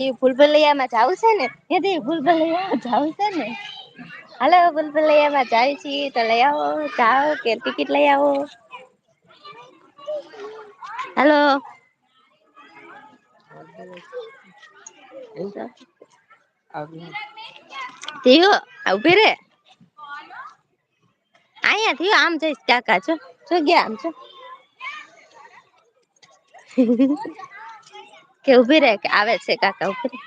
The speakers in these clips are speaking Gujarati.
એ ફૂલભલૈયામાં જાવું છે ને એથી ફૂલભલૈયામાં જાવું છે ને હલો ભૂલભુલૈયામાં જાય છી તો લઈ આવો જાઓ કે ટિકિટ લઈ આવો હલો થયું ઉભી રે અયા થયું આમ જઈશ કાકા છો જો ગયા આમ છો કે ઊભી રહે કે આવે છે કાકા ઊભી રહે?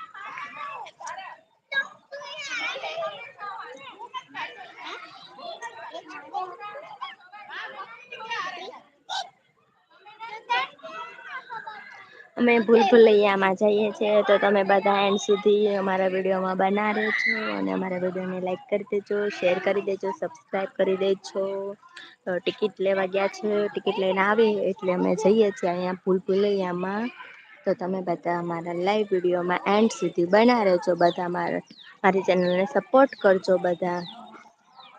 અમે ભૂલ ભૂલૈયામાં જઈએ છીએ, તો તમે બધા એન્ડ સુધી અમારા વિડીયોમાં બના રહેજો અને અમારા વિડીયોને લાઈક કરી દેજો, શેર કરી દેજો, સબસ્ક્રાઈબ કરી દેજો. ટિકિટ લેવા ગયા છે, ટિકિટ લઈને આવી, એટલે અમે જઈએ છીએ અહીંયા ભૂલ ભૂલૈયામાં તો તમે બધા અમારા લાઈવ વિડીયોમાં એન્ડ સુધી બના રહેજો બધા મારા મારી ચેનલને સપોર્ટ કરજો બધા.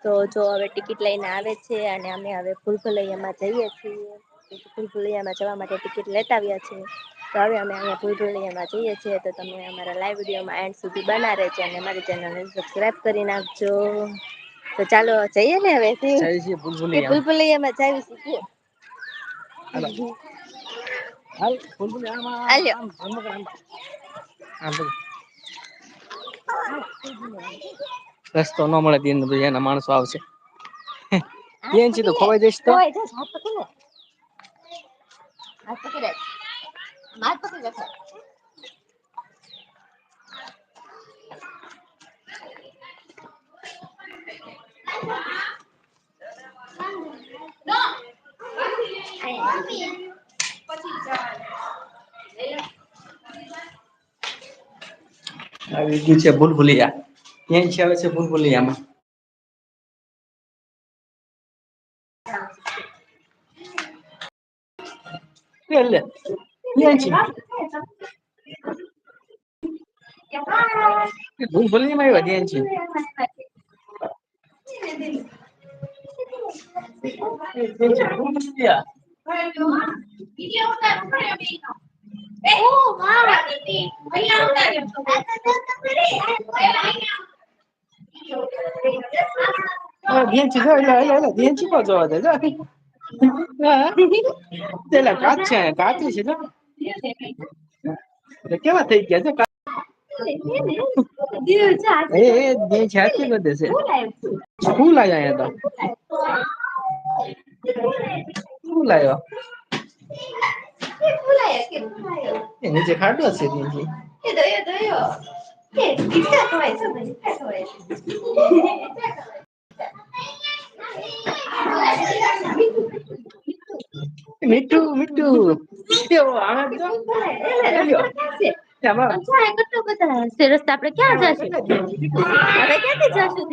તો જો હવે ટિકિટ લઈને આવે છે અને અમે હવે ભૂલભુલૈયામાં જઈએ છીએ. ભૂલભુલૈયામાં જવા માટે ટિકિટ લેતા આવ્યા છીએ તો હવે અમે અહીંયા ભૂલભુલૈયામાં જઈએ છીએ તો તમે અમારા લાઈવ વિડીયોમાં એન્ડ સુધી બના રહેજો અને મારી ચેનલને સબસ્ક્રાઈબ કરી નાખજો. તો ચાલો જઈએ ને હવે. ભૂલ ભૂલૈયામાં જાવી છીએ હાલ ફૂલફૂલી આમ આમ હાલ્યો. આમ આમ આમ. આમ રસ્તો ન મળે દિન ભાઈ એના માણસો આવશે બેન છે તો ખોવાઈ જઈશ તો ખોવાઈ જઈશ, હાથ પકડી લે. હાથ પકડી લે હાથ પકડી રાખ. આવી ગયું છે ભૂલભુલિયા ક્યાં છે આવે છે ભૂલભુલિયામાં લે ક્યાં છે ભૂલભુલિયામાં આવ્યા ક્યાં છે Ờ, à, điên chứ thôi lấy lấy là điên chứ bao giờ đấy rồi ờ. đây là cá chè cá gì chứ đó để cái mà thì chè cho cá. Ê điên chè chứ còn để gì cú lại à, vậy đó cú lại rồi નીચે ખાટો છે નીચે મીઠું મીઠું. કેવો આવે તો લ્યો. આમાં રસ્તા આપણે ક્યાં જશું? આપણે ક્યાંથી જશું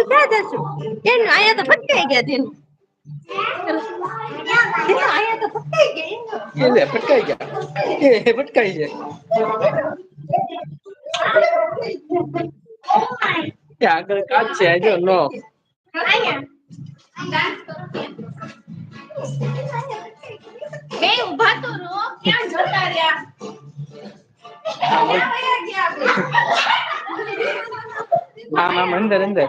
કયો જશું? કેમ અહીંયા તો ફટકાઈ ગયા ધીરુ ધીરુ, અહીંયા તો ફટકાઈ ગયા એ લે પટકાઈ ગયા એ પટકાઈ એ આગળ કાચ છે આ જો નો બે ઊભા તો રહો ક્યાં જતા રહ્યા આમ આમ અંદર અંદર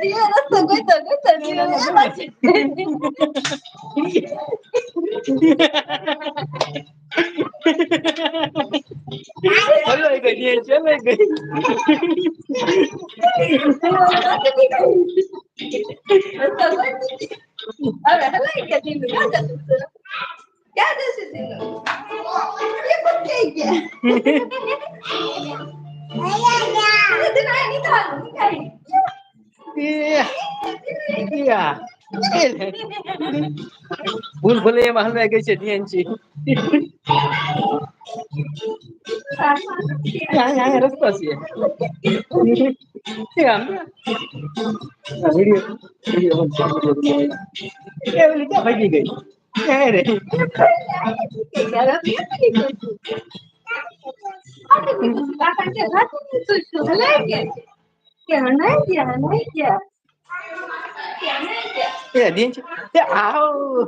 Diana, aguenta, aguanta, Diana. Ela te Olha aí, gente, olha aí. Olha, olha aí, Cadinho, olha. Cadê esse Dino? E por que é? Olha, olha. Dino, olha, então, fica aí. દીવો દેખાય. એ દીવો રસ્તો ગોતો, ગોતો દીવો પાછી. હલવાઈ ગઈ યાંચી હલવાઈ ગઈ રસ્તો ગોતી. હવે હલાઈ ગયા દીવો. ક્યાં જશું તું? ક્યાં જશું દીવો? એ ભટકાઈ ગયા. અરે દીવો, આ નીકળવાનું, નીકળ. એ યા એ લે. ભૂલ ભલે એમાં હલવાઈ ગઈ છે યાંચી આયા આયા રસ્તો છે આમ આ વિડિયો વિડિયો એ ઓલી ક્યાં ભાગી ગઈ ક્યાં રે Jangan aja, aja. Ya, dia ya au.